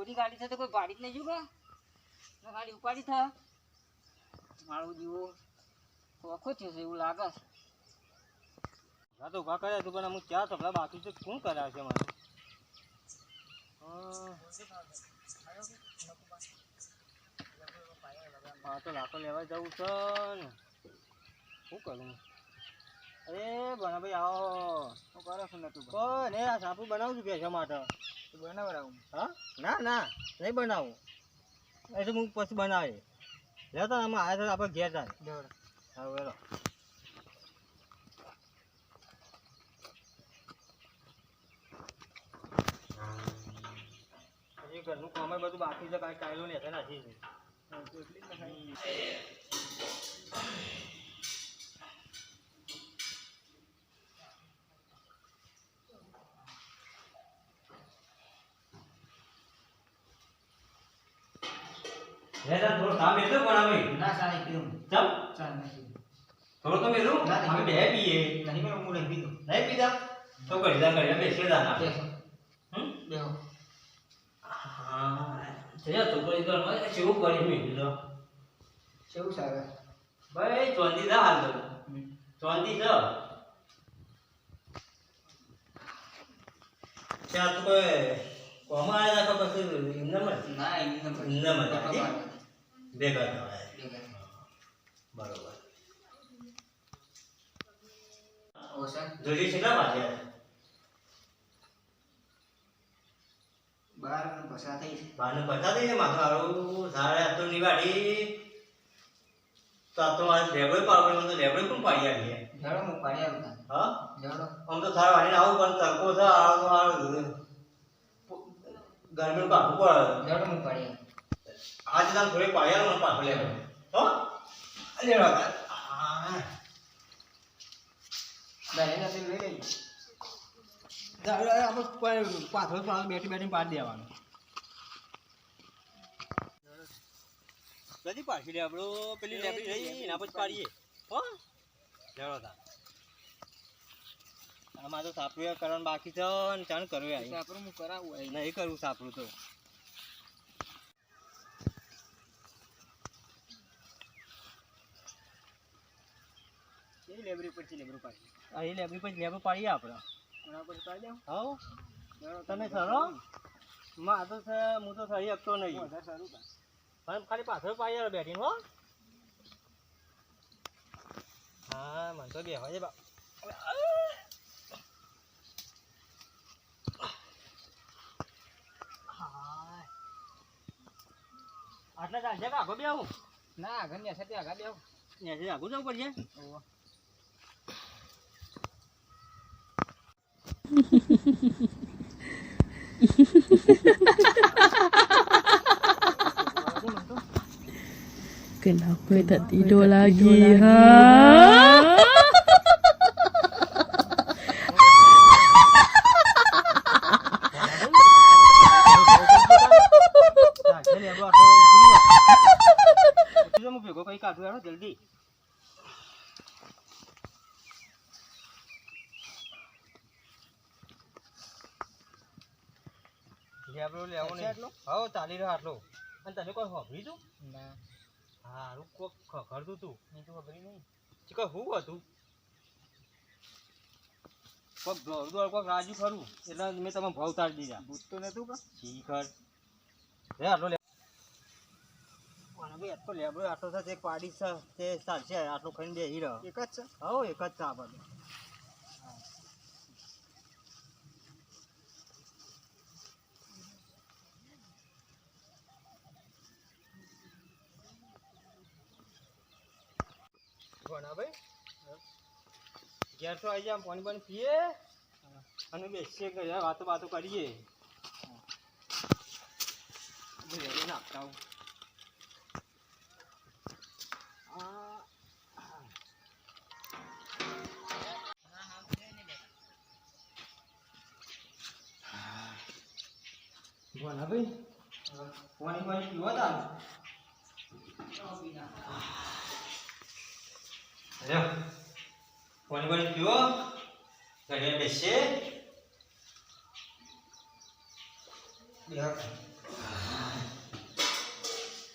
બધી ગાડી છે તો કોઈ ભાડી જ નહીં ના ગાડી ઉપાડી થા. મારું જીવો ઓખો થયો છે એવું લાગે છે. હા તો ઊભા કર્યા તું પણ અમુક ચાર તબલા બાકી છે. શું કરાવે છે મારે? હા. હા તો લાખો લેવા જવું છે ને. શું કરું? અરે બનાભાઈ આવો હું કરો છો નતું કોઈ ને આ સાપુ બનાવું છું ભેંસો માટે બનાવડાવું હા ના ના નહીં બનાવું એ તો હું પછી બનાવી લેતા અમે આવ્યા તો આપણે ઘેર જાય હા વેલો ઘરનું કામ બધું બાકી છે, કાંઈ કાયલો ને છે. નથી થોડો કામ એટલું પણ આવે ના સાને પીઉં ચમ? ચાલ નહીં થોડું તો મેલું ના, અમે બે પીએ. નહીં મેં હું નહીં પીધું. નહીં પીધા? તો કરી દા કરી અમે સેદા ના હમ? બેહો. હા જયા તો કોઈ તો મને શું કરી મે કીધું. શું સારું ભાઈ ચોંદી દા હાલ તો. ચોંધી છે. ત્યાં તો કોઈ કોમાં આવ્યા તો પછી ઇન્દમ ના ઇન્દમ હતી. ભેગા થવાય. બરોબર. ઓસન જોડી છે ના મારે બાર ને પસાર થઈ છે. પસાર થઈ દઈને માથું હારું સારા આ તો નિવાડી. તો આ તો મારે લેબડે પાડવું મને તો લેબડે પણ પાડી આવીએ જડો હું પાડી આવું તને હા? જડો આમ તો થાર વાળીને આવું પણ તડકો છે આવું આવું ગરમીનું કાપવું પડે. જડો હું પાડી આજે તમે થોડી પાડી આવો મને પાછું લેવાનું હો? લઈ લેજો આપણે પાછળ બેઠી બેઠી પાડી દેવાનું. કદી પાછી લે આપણો પેલી લેબડી રહી એના પછી પાડીએ. હો? લેવડો તા. આમાં તો સાપરું કરવાનું બાકી છે ને ચાણ કરવું આપણે હું કરાવું નહીં કરવું સાપરું તો. કેવી લેબરી પરથી લેબરી પર આ એ લેબડી પછી લેબડું પાડીએ આપણે કોના પર પાડી દઉં હો તમે સરો માં તો છે હું તો સહી આપતો નહીં. પણ ખાલી પાછળ પાડી બેઠીને હો. હા મને તો બેહવા છે બા. હાય. આટલા ચાલશે કે આગળ બેહું? ના આગળ ને સાથે આગળ આવું ત્યાંથી આગળ જવું પડશે? Kenapa tak tidur lagi ha? ચાલી રહ્યો આટલો. અને તને કોઈ હોભરી તું? ના. હારું કોક ખખડતું તું. મેં તો ખબર નહીં. ચીકર હું હતું? કોક દોડ કોક રાજુ ખરું. એટલે મેં તમે ભાવ તારી દીધા. ભૂત તો નતું કા? શીખર. રે આટલો લે. ભાઈ આટલો લેબડો આટલો થશે એક પાડી છે તે ચાલશે આટલો ખાઈને બે હીરો એક જ છે? હો એક જ ચા બધો કોના ભાઈ ઘેર તો આવી જાય પાણી પાણી પીએ અને બેસીએ ઘરે વાતો વાતો કરીએ ઘરે નાખતા હું કોના ભાઈ પાણી પાણી પીવા તા અરે પાણી પાણી પીવો ઘરે બેસે?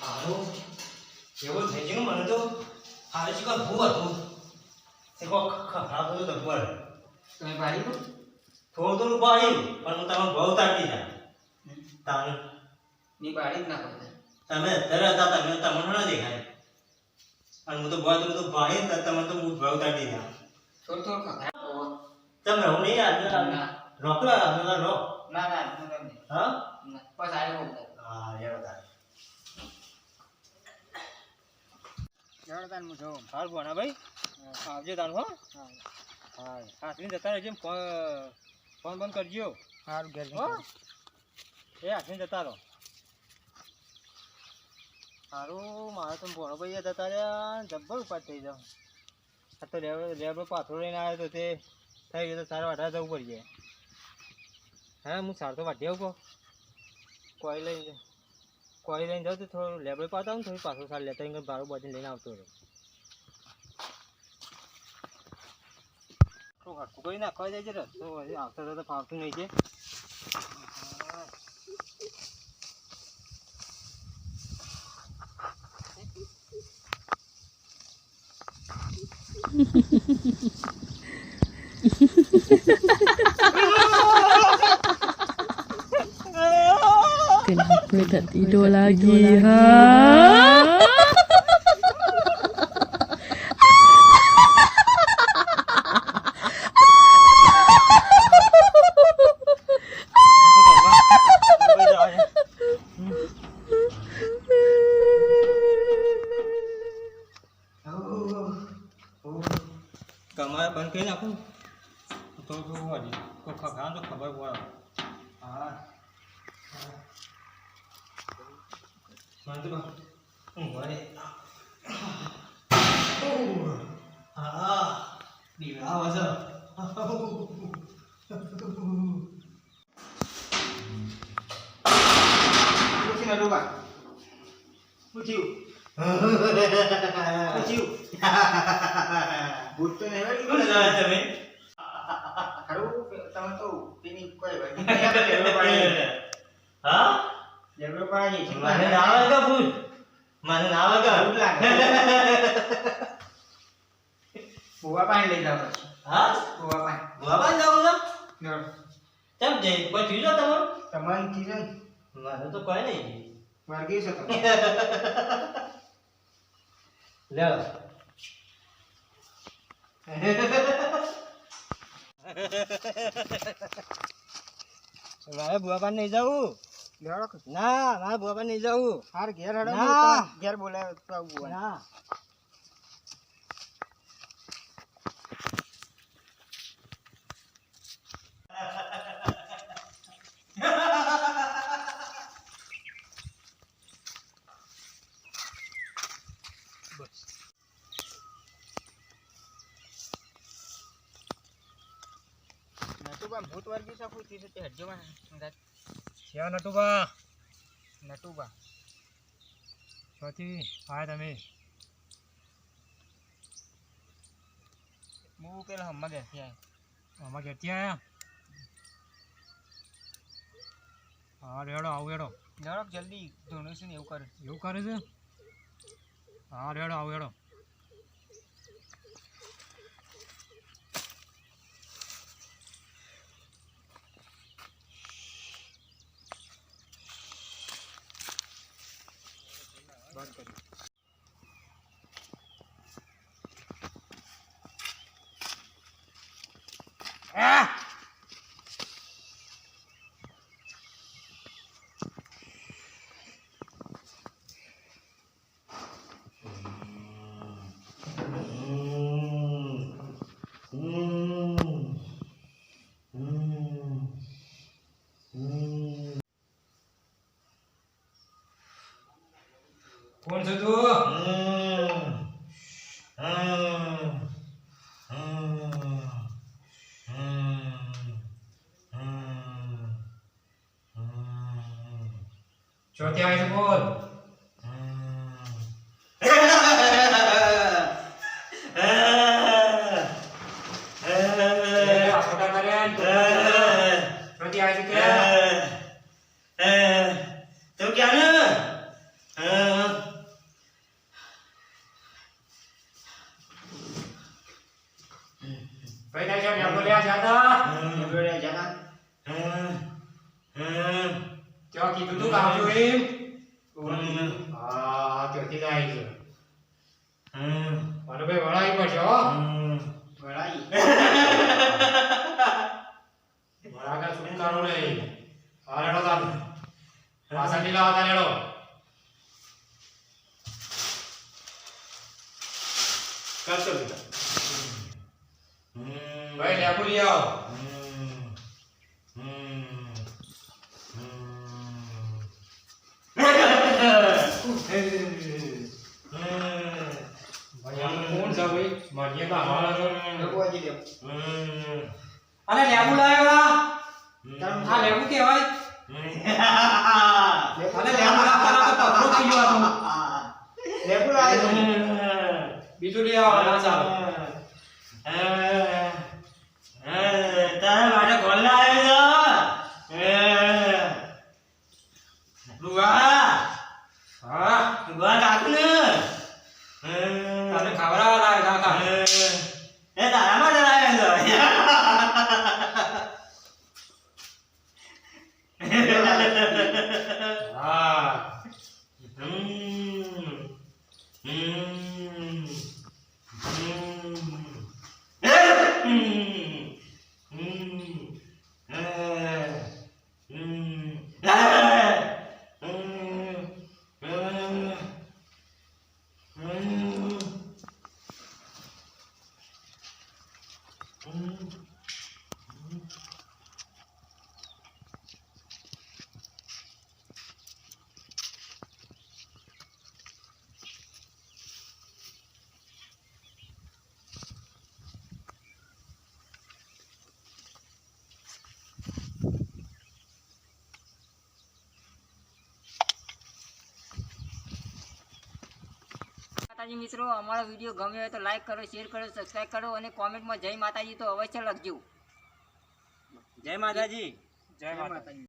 હારું એવું થઈ ગયું મને તો? હાલ શું કાંઈ ભૂ હતું તે કોક ખરાબ હતું. ડબ્બર તમે પાડી થોડું થોડું પાડ્યું પણ હું તમને બહુ તાકી જા તાને ની પાડી જ ના તમે અત્યારે હતા તમે તમને ના દેખાય. અને હું તો બહુ તો બધું ભાઈ ને તમે તો હું બહુ કાઢી જા થોડું થોડું. તમે હું નહીં યાર ના રોકલો અમે રો ના ના હું ના. બસ આવ્યો હું એ બધા જાણો તાન હું હાલ ભણા ભાઈ? આવજો તાન હો. હા. હા હાથની જતા રહેજો ફોન ફોન બંધ કરજો. સારું ઘેર એ હાથની જતા રહો. સારું મારે તો ભણો ભાઈ જતા રહ્યા જબ્બર થઈ જાવ આ તો લેબર પાથરો લઈને આવ્યો તો તે થઈ ગયો તો સારા વાઢા જવું પડી જાય હા, હું સાર તો વાઢી આવું કોઈ લઈને કોઈ લઈને જાઉં તો થોડું લેબર પાતા આવું થોડી પાછો સાર લેતા એમ બારું બાજુ લઈને આવતો રહ્યો કરી નાખવા જાય રસ્તો આવતા ફાવતું નહીં છે Kenapa tak tidur lagi, ha? Kamu bangkainya aku. તો તો હજી કોઈ ખબર તો ખબર પડે હા ઊંઘ આવે. હા દીવા છે પૂછી નડું બા. પૂછ્યું. પૂછ્યું. ભૂત તો નહીં તમે ખરું? તમે તો પેલી કોઈ વળી. લેબડો પાડી. હા લેબડો પાડી. મને ના આવે કે ભૂત મને ના આવે કે ભૂત લાગે. ભૂવા પાણી લઈ જાઓ પછી. હા ભૂવા પાણી. બાબા જાવ છો લો. કેમ છે કોઈ થયું છે તમારું તમારી કીધું ને, મારે તો કોઈ નહીં વળગી છો તમે. લ્યો મારે બુઆપા નહીં જવું. ના મારે બુઆપા નહીં જવું હાર ઘેર હેડો ઘેર બોલાવે. ના નટુબા ભૂત વર્ગી શકું તે તે હટજો માં. ક્યાં નટુબા નટુબા છોથી હા તમે. હું પેલા હમણાં ઘેરથી આવ્યો. આમાં ક્યાંથી આયા? હા રેડો આવું રેડો. લેવડો જલ્દી ધોણું છે ને એવું કરે. એવું કરે છે? હા રેડો આવું રેડો. બંધ કરી કોણ છે તું ચોથી આવે છે બોલ ખોટા કર્યા ચોથી આવે છે કે લેબડો રે જતા ત્યાં કીધું તું લાવજો એમ હા ત્યાંથી જ આવી ગયો મને ભાઈ વળાવી પડશે હો વળાઈ વળાકા છુટકારો નહીં હા લેડો તાર પાછળથી લાવો તાર લેડો કરશો બેટા ભાઈ લેબુ લઈ આવો ભાઈ આમ કોણ છે ભાઈ મારીએ તો હવાલા છો લખવાજી દે અલે લેબુ લાવ્યો તારું આ લેબુ કહેવાય બીજું લઈ આવો ના ચાલો તારા માટે ગોલ્લા આવ્યો લુગા હા લુગા કાકુ ને તને ખવડાવવા લાવે કાકા એ તારા માટે આવ્યો હા માતાજી મિત્રો અમારો વીડિયો ગમ્યો હોય તો લાઈક કરો શેર કરો સબસ્ક્રાઈબ કરો અને કોમેન્ટમાં જય માતાજી તો અવશ્ય લખજો. જય માતાજી. જય માતા